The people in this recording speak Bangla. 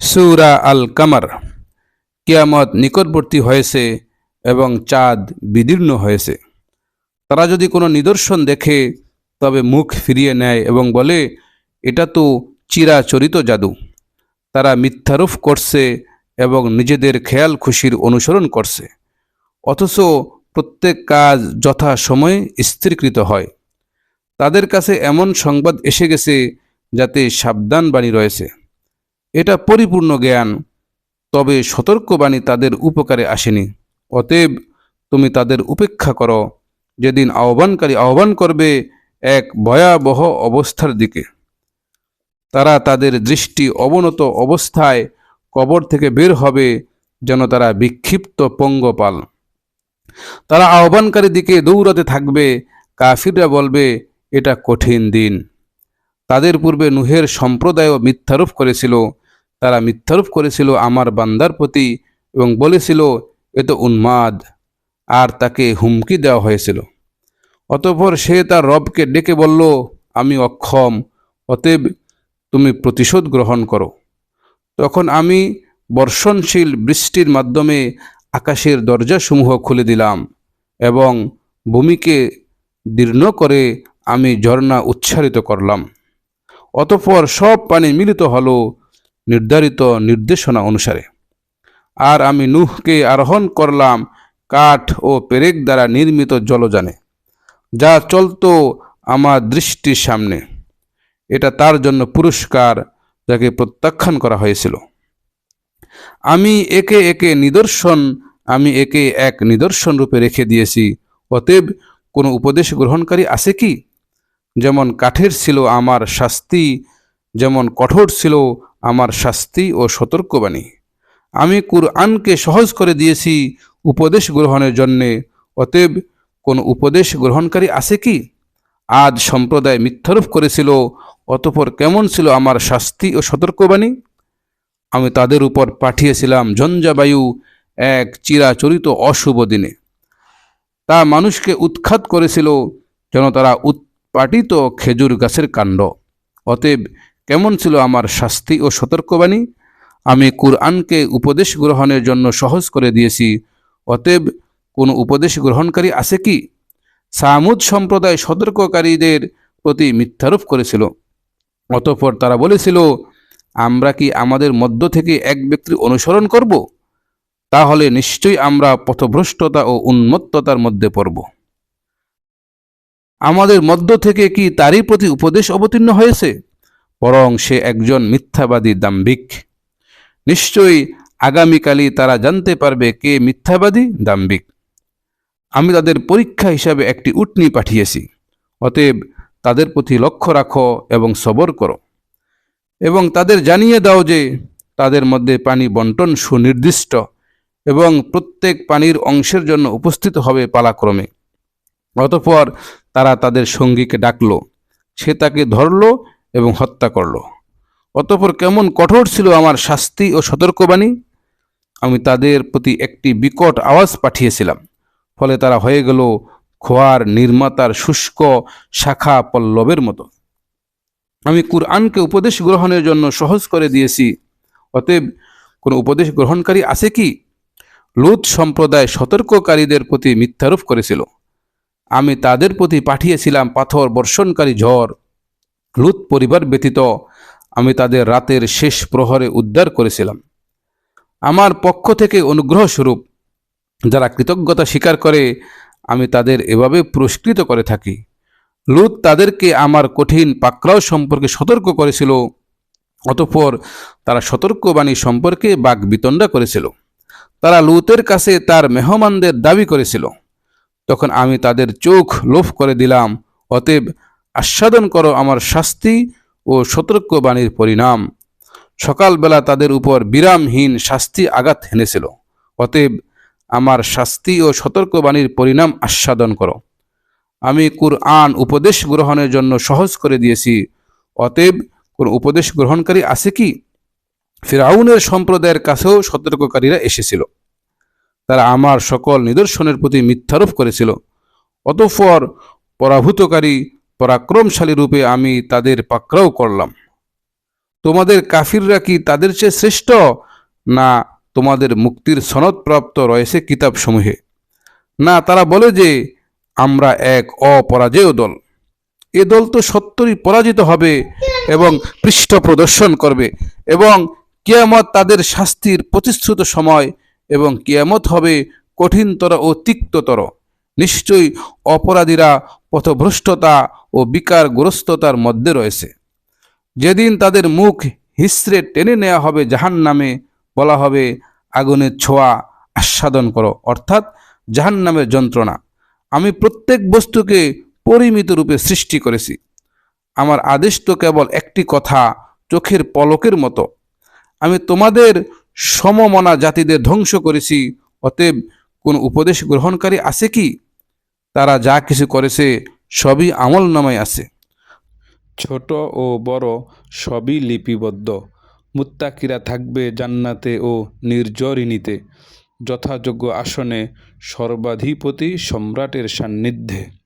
সুরা আল কামার কিয়ামত নিকটবর্তী হয়েছে এবং চাঁদ বিদীর্ণ হয়েছে। তারা যদি কোনো নিদর্শন দেখে, তবে মুখ ফিরিয়ে নেয় এবং বলে, এটা তো চিরাচরিত জাদু। তারা মিথ্যারোপ করছে এবং নিজেদের খেয়াল খুশির অনুসরণ করছে। অথচ প্রত্যেক কাজ যথা সময়ে স্থিরকৃত হয়। তাদের কাছে এমন সংবাদ এসে গেছে, যাতে সাবধানবাণী রয়েছে। এটা পরিপূর্ণ জ্ঞান, তবে সতর্কবাণী তাদের উপকারে আসেনি। অতএব তুমি তাদের উপেক্ষা করো, যেদিন আহ্বানকারী আহ্বান করবে এক ভয়াবহ অবস্থার দিকে। তারা তাদের দৃষ্টি অবনত অবস্থায় কবর থেকে বের হবে, যেন তারা বিক্ষিপ্ত পঙ্গপাল। তারা আহ্বানকারী দিকে দৌড়াতে থাকবে, কাফিররা বলবে, এটা কঠিন দিন। তাদের পূর্বে নুহের সম্প্রদায়ও মিথ্যারোপ করেছিল। তারা মিথ্যারোপ করেছিল আমার বান্দার প্রতি এবং বলেছিল, এ তো উন্মাদ। আর তাকে হুমকি দেওয়া হয়েছিল। অতঃপর সে তার রবকে ডেকে বলল, আমি অক্ষম, অতএব তুমি প্রতিশোধ গ্রহণ করো। তখন আমি বর্ষণশীল বৃষ্টির মাধ্যমে আকাশের দরজাসমূহ খুলে দিলাম এবং ভূমিকে দীর্ণ করে আমি ঝর্ণা উচ্ছারিত করলাম। অতঃপর সব পানি মিলিত হলো নির্ধারিত নির্দেশনা অনুসারে। আর আমি নুহকে আরোহণ করলাম কাঠ ও পেরেক দ্বারা নির্মিত জলযানে, যা চলত আমার দৃষ্টির সামনে। এটা তার জন্য পুরস্কার যাকে প্রত্যাখ্যান করা হয়েছিল। আমি একে একে নিদর্শন, আমি একে এক নিদর্শন রূপে রেখে দিয়েছি, অতএব কোনো উপদেশ গ্রহণকারী আছে কি? যেমন কাঠের ছিল আমার শাস্তি, যেমন কঠোর ছিল আমার শাস্তি ও সতর্কবাণী। আমি কুরআনকে সহজ করে দিয়েছি উপদেশ গ্রহণের জন্যে। অতএব কোনো উপদেশ গ্রহণকারী আছে কি? আজ সম্প্রদায় মিথ্যারোপ করেছিল, অতপর কেমন ছিল আমার শাস্তি ও সতর্কবাণী? আমি তাদের উপর পাঠিয়েছিলাম ঝঞ্ঝাবায়ু এক চিরাচরিত অশুভ দিনে। তা মানুষকে উৎখাত করেছিল, যেন তারা উৎপাটিত খেজুর গাছের কাণ্ড। অতএব কেমন ছিল আমার শাস্তি ও সতর্কবাণী? আমি কুরআনকে উপদেশ গ্রহণের জন্য সহজ করে দিয়েছি। অতএব কোনো উপদেশ গ্রহণকারী আছে কি? সামুদ সম্প্রদায় সতর্ককারীদের প্রতি মিথ্যারোপ করেছিল। অতঃপর তারা বলেছিল, আমরা কি আমাদের মধ্য থেকে এক ব্যক্তির অনুসরণ করব? তাহলে নিশ্চয়ই আমরা পথভ্রষ্টতা ও উন্মত্ততার মধ্যে পড়ব। আমাদের মধ্য থেকে কি তারই প্রতি উপদেশ অবতীর্ণ হয়েছে? বরং সে একজন মিথ্যাবাদী দাম্ভিক। নিশ্চয়ই আগামীকালই তারা জানতে পারবে কে মিথ্যাবাদী দাম্ভিক। আমি তাদের পরীক্ষা হিসাবে একটি উটনি পাঠিয়েছি। অতএব তাদের প্রতি লক্ষ্য রাখো এবং সবর করো। এবং তাদের জানিয়ে দাও যে তাদের মধ্যে পানি বন্টন সুনির্দিষ্ট এবং প্রত্যেক পানির অংশের জন্য উপস্থিত হবে পালাক্রমে। অতঃপর তারা তাদের সঙ্গীকে ডাকল। সে তাকে ধরল এবং হত্যা করল। অতঃপর কেমন কঠোর ছিল আমার শাস্তি ও সতর্কবাণী? আমি তাদের প্রতি একটি বিকট আওয়াজ পাঠিয়েছিলাম। ফলে তারা হয়ে গেল খোয়ার নির্মাতার শুষ্ক শাখা পল্লবের মতো। আমি কুরআনকে উপদেশ গ্রহণের জন্য সহজ করে দিয়েছি। অতএব কোনো উপদেশ গ্রহণকারী আছে কি? লুত সম্প্রদায় সতর্ককারীদের প্রতি মিথ্যারোপ করেছিল। আমি তাদের প্রতি পাঠিয়েছিলাম পাথর বর্ষণকারী ঝড় লুত পরিবার ব্যতীত আমি তাদের রাতের শেষ প্রহরে উদ্ধার করেছিলাম। আমার পক্ষ থেকে অনুগ্রহ স্বরূপ, যারা কৃতজ্ঞতা স্বীকার করে, আমি তাদের এভাবে পুরস্কৃত করে থাকি। লুত তাদেরকে আমার কঠিন পাকড়াও সম্পর্কে সতর্ক করেছিল, অতঃপর তারা সতর্কবাণী সম্পর্কে বাক বিতণ্ডা করেছিল। তারা লুতের কাছে তার মেহমানদের দাবি করেছিল। তখন আমি তাদের চোখ লোভ করে দিলাম। অতএব আস্বাদন করো আমার শাস্তি ও সতর্কবাণীর পরিণাম। সকালবেলা তাদের উপর বিরামহীন শাস্তি আঘাত হেনেছিল। অতএব আমার শাস্তি ও সতর্কবাণীর পরিণাম আস্বাদন করো। আমি কুরআন উপদেশ গ্রহণের জন্য সহজ করে দিয়েছি। অতএব কোন উপদেশ গ্রহণকারী আছে কি? ফিরাউনের সম্প্রদায়ের কাছেও সতর্ককারীরা এসেছিল। তারা আমার সকল নিদর্শনের প্রতি মিথ্যারোপ করেছিল। অতঃপর পরাভূতকারী পরাক্রমশালী রূপে আমি তাদের পাকড়াও করলাম। তোমাদের কাফিররা কি তাদের চেয়ে শ্রেষ্ঠ, না তোমাদের মুক্তির সনদপ্রাপ্ত রয়েছে কিতাবসমূহে? না, তারা বলে যে আমরা এক অপরাজেয় দল। এ দল তো সত্তরই পরাজিত হবে এবং পৃষ্ঠ প্রদর্শন করবে এবং কিয়ামত তাদের শাস্তির প্রতিশ্রুত সময় এবং কিয়ামত হবে কঠিনতর ও তিক্ততর। নিশ্চয়ই অপরাধীরা পথভ্রষ্টতা ও বিকারগ্রস্ততার মধ্যে রয়েছে। যেদিন তাদের মুখ হিসড়ে টেনে নেওয়া হবে জাহান নামে বলা হবে, আগুনের ছোঁয়া আস্বাদন করো। অর্থাৎ জাহান নামের যন্ত্রণা। আমি প্রত্যেক বস্তুকে পরিমিত রূপে সৃষ্টি করেছি। আমার আদেশ তো কেবল একটি কথা, চোখের পলকের মতো। আমি তোমাদের সমমনা জাতিদের ধ্বংস করেছি। অতএব কোন উপদেশ গ্রহণকারী আছে কি? তারা যা কিছু করেছে, সবই আমল নামায় আছে। ছোট ও বড় সবই লিপিবদ্ধ। মুত্তাকিরা থাকবে জান্নাতে ও নির্জরিনীতে যথাযোগ্য আসনে সর্বাধিপতি সম্রাটের সান্নিধ্যে।